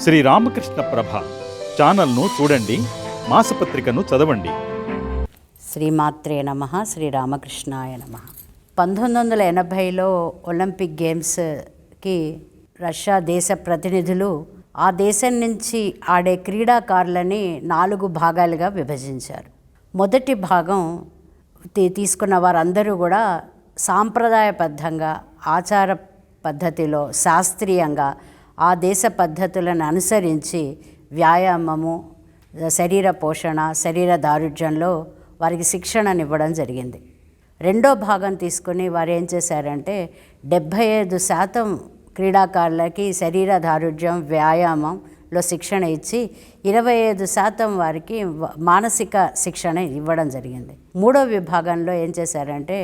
శ్రీ రామకృష్ణ ప్రభ ఛానల్ను చూడండి మాసపత్రికను చదవండి. శ్రీమాత్రే నమ శ్రీరామకృష్ణాయ నమ. పంతొమ్మిది వందల ఎనభైలో ఒలింపిక్ గేమ్స్కి రష్యా దేశ ప్రతినిధులు ఆ దేశం నుంచి ఆడే క్రీడాకారులని నాలుగు భాగాలుగా విభజించారు. మొదటి భాగం తీ- తీసుకున్న వారందరూ కూడా సాంప్రదాయబద్ధంగా ఆచార పద్ధతిలో శాస్త్రీయంగా ఆ దేశ పద్ధతులను అనుసరించి వ్యాయామము శరీర పోషణ శరీర దారుఢ్యంలో వారికి శిక్షణనివ్వడం జరిగింది. రెండో భాగం తీసుకుని వారు ఏం చేశారంటే డెబ్భై ఐదు శాతం క్రీడాకారులకి శరీర దారుఢ్యం వ్యాయామంలో శిక్షణ ఇచ్చి ఇరవై ఐదు శాతం వారికి మానసిక శిక్షణ ఇవ్వడం జరిగింది. మూడో విభాగంలో ఏం చేశారంటే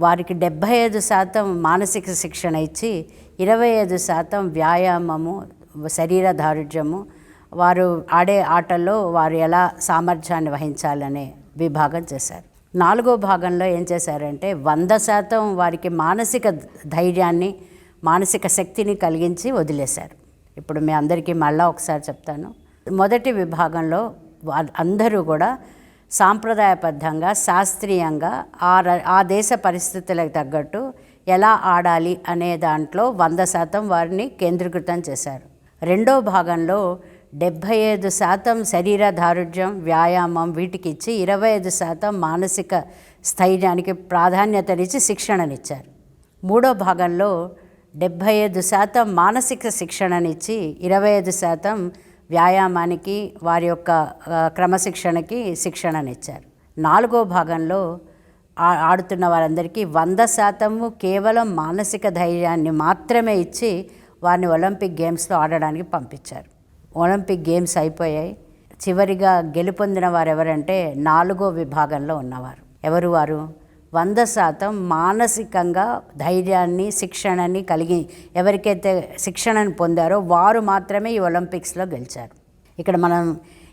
వారికి డెబ్భై ఐదు శాతం మానసిక శిక్షణ ఇచ్చి ఇరవై ఐదు శాతం వ్యాయామము శరీర దారుఢ్యము వారు ఆడే ఆటల్లో వారు ఎలా సామర్థ్యాన్ని వహించాలనే విభాగం చేశారు. నాలుగో భాగంలో ఏం చేశారంటే వంద శాతం వారికి మానసిక ధైర్యాన్ని మానసిక శక్తిని కలిగించి వదిలేశారు. ఇప్పుడు మీ అందరికీ మళ్ళా ఒకసారి చెప్తాను. మొదటి విభాగంలో అందరూ కూడా సాంప్రదాయబద్ధంగా శాస్త్రీయంగా ఆ ర- ఆ దేశ పరిస్థితులకు తగ్గట్టు ఎలా ఆడాలి అనే దాంట్లో వంద శాతం వారిని కేంద్రీకృతం చేశారు. రెండో భాగంలో డెబ్భై ఐదు శాతం శరీర దారుఢ్యం వ్యాయామం వీటికి ఇచ్చి ఇరవై ఐదు శాతం మానసిక స్థైర్యానికి ప్రాధాన్యతనిచ్చి శిక్షణనిచ్చారు. మూడో భాగంలో డెబ్భై ఐదు శాతం మానసిక శిక్షణనిచ్చి ఇరవై ఐదు శాతం వ్యాయామానికి వారి యొక్క క్రమశిక్షణకి శిక్షణనిచ్చారు. నాలుగో భాగంలో ఆ- ఆడుతున్న వారందరికీ వంద శాతము కేవలం మానసిక ధైర్యాన్ని మాత్రమే ఇచ్చి వారిని ఒలింపిక్ గేమ్స్లో ఆడడానికి పంపించారు. ఒలింపిక్ గేమ్స్ అయిపోయాయి. చివరిగా గెలుపొందిన వారు ఎవరంటే నాలుగో విభాగంలో ఉన్నవారు. ఎవరు వారు? వంద శాతం మానసికంగా ధైర్యాన్ని శిక్షణని కలిగి ఎవరికైతే శిక్షణను పొందారో వారు మాత్రమే ఈ ఒలింపిక్స్లో గెలిచారు. ఇక్కడ మనం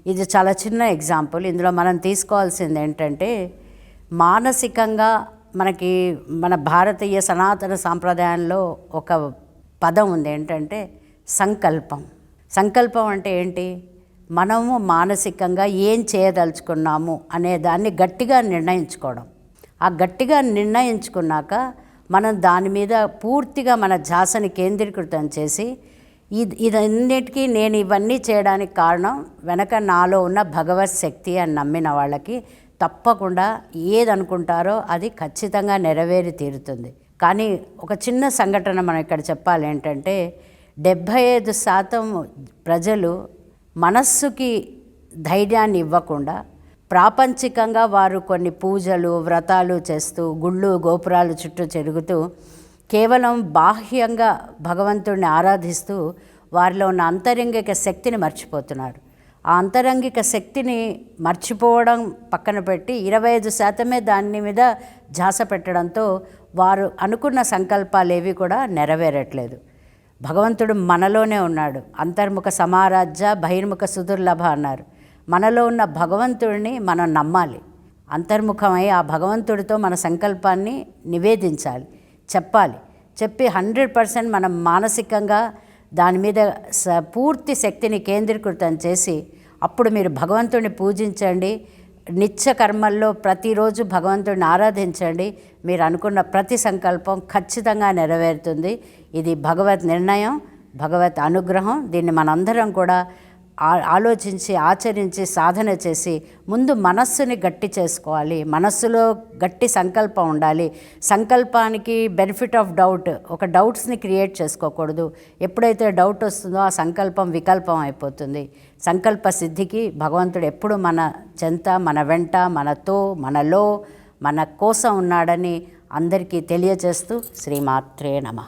ఇది చాలా చిన్న ఎగ్జాంపుల్. ఇందులో మనం తీసుకోవాల్సింది ఏంటంటే మానసికంగా మనకి మన భారతీయ సనాతన సాంప్రదాయంలో ఒక పదం ఉంది ఏంటంటే సంకల్పం. సంకల్పం అంటే ఏంటి? మనము మానసికంగా ఏం చేయదలుచుకున్నాము అనే దాన్ని గట్టిగా నిర్ణయించుకోవడం. ఆ గట్టిగా నిర్ణయించుకున్నాక మనం దాని మీద పూర్తిగా మన ధ్యాసని కేంద్రీకృతం చేసి ఇది ఇదన్నిటికీ నేను ఇవన్నీ చేయడానికి కారణం వెనక నాలో ఉన్న భగవత్ శక్తి అని నమ్మిన వాళ్ళకి తప్పకుండా ఏదనుకుంటారో అది ఖచ్చితంగా నెరవేరి తీరుతుంది. కానీ ఒక చిన్న సంఘటన మనం ఇక్కడ చెప్పాలి ఏంటంటే డెబ్భై ఐదు శాతం ప్రజలు మనస్సుకి ధైర్యాన్ని ఇవ్వకుండా ప్రాపంచికంగా వారు కొన్ని పూజలు వ్రతాలు చేస్తూ గుళ్ళు గోపురాలు చుట్టూ చెరుగుతూ కేవలం బాహ్యంగా భగవంతుడిని ఆరాధిస్తూ వారిలో ఉన్న అంతరంగిక శక్తిని మర్చిపోతున్నారు. ఆ అంతరంగిక శక్తిని మర్చిపోవడం పక్కన పెట్టి ఇరవై ఐదు శాతమే దాని మీద ఝాస పెట్టడంతో వారు అనుకున్న సంకల్పాలు ఏవి కూడా నెరవేరట్లేదు. భగవంతుడు మనలోనే ఉన్నాడు. అంతర్ముఖ సమారాధ్య బహిర్ముఖ సుదుర్లభ అన్నారు. మనలో ఉన్న భగవంతుడిని మనం నమ్మాలి. అంతర్ముఖమై ఆ భగవంతుడితో మన సంకల్పాన్ని నివేదించాలి. చెప్పాలి. చెప్పి హండ్రెడ్ పర్సెంట్ మనం మానసికంగా దాని మీద స పూర్తి శక్తిని కేంద్రీకృతం చేసి అప్పుడు మీరు భగవంతుడిని పూజించండి. నిత్య కర్మల్లో ప్రతిరోజు భగవంతుడిని ఆరాధించండి. మీరు అనుకున్న ప్రతి సంకల్పం ఖచ్చితంగా నెరవేరుతుంది. ఇది భగవత్ నిర్ణయం భగవత్ అనుగ్రహం. దీన్ని మనందరం కూడా ఆలోచించి ఆచరించి సాధన చేసి ముందు మనస్సుని గట్టి చేసుకోవాలి. మనస్సులో గట్టి సంకల్పం ఉండాలి. సంకల్పానికి బెనిఫిట్ ఆఫ్ డౌట్ ఒక డౌట్స్ని క్రియేట్ చేసుకోకూడదు. ఎప్పుడైతే డౌట్ వస్తుందో ఆ సంకల్పం వికల్పం అయిపోతుంది. సంకల్ప సిద్ధికి భగవంతుడు ఎప్పుడు మన చెంత మన వెంట మనతో మనలో మన కోసం ఉన్నాడని అందరికీ తెలియజేస్తూ శ్రీమాత్రే నమ.